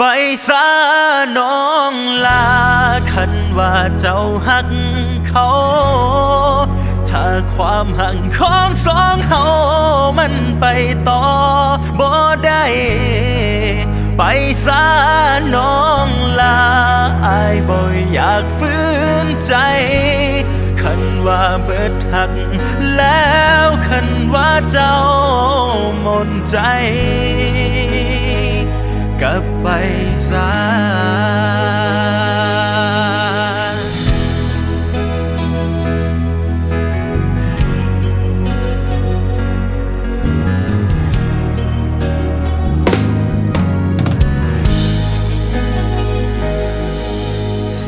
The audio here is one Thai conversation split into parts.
ไปซาน้องลาคันว่าเจ้าหักเขา ถ้าความหักของสองเฮามันไปต่อบ่ได้ ไปซาน้องลาอายบ่อยากฟื้นใจ คันว่าเบิดหัก แล้วคันว่าเจ้าหมดใจ กับ ไ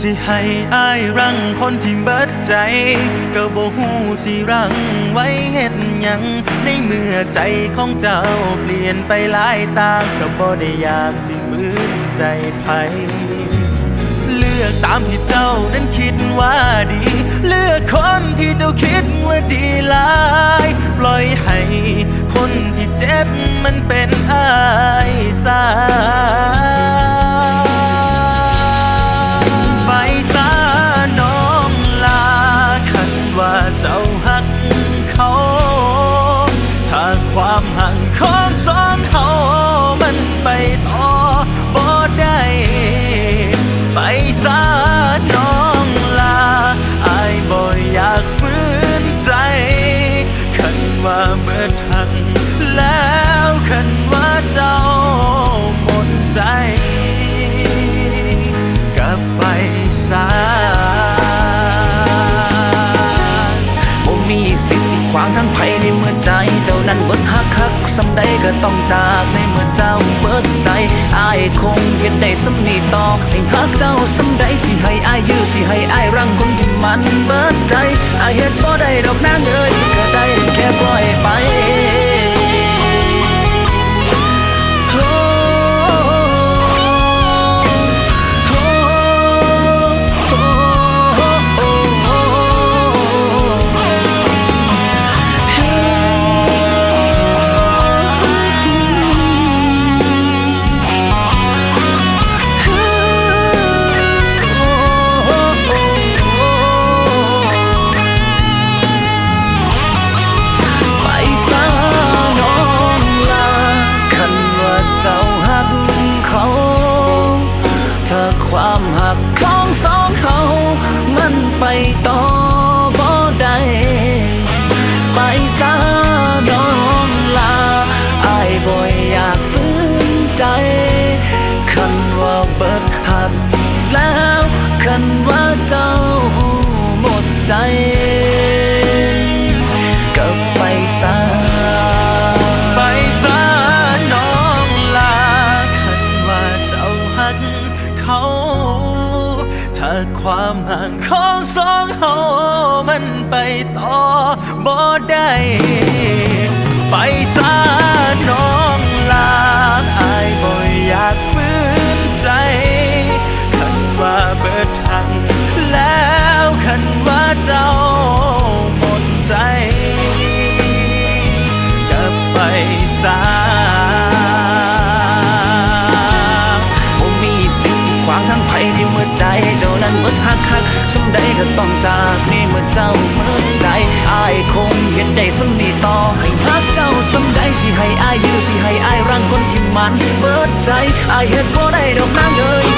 สิให้อายรังคนที่เบิดใจ ก็บ่ฮู้สิรังไว้เฮ็ดหยัง ในเมื่อใจของเจ้าเปลี่ยนไปหลายตางก็บ่ได้อยากสิฟื้นใจไผเลือกตามที่เจ้านั้นคิดว่าดี เลือกคนที่เจ้าคิดว่าดีหลายปล่อยให้คนที่เจ็บมันเป็นอายซา นั้นเบิดฮักฮักสำใดก็ต้องจากในเมื่อเจ้าเบิดใจอายคงเฮ็ดได้สำนีต่อให้ฮักเจ้าสำใดสิให้อายยื้อสิให้อายรังคนที่มันเบิดใจอายเฮ็ดบ่ได้ดอกนางเอ้ยก็ได้แค่ปล่อยไป เขา ถ้าความห่างของสองเฮามันไปต่อบ่ได้ สำใดก็ต้องจากในเมื่อเจ้าเมื่อใจอายคงเห็นได้สำนีต่อให้ฮักเจ้าสำใดสิให้อายยื้อสิให้อายรังคนที่มันเบิดใจอายเฮ็ดบ่ได้ดอกนางเอ้ย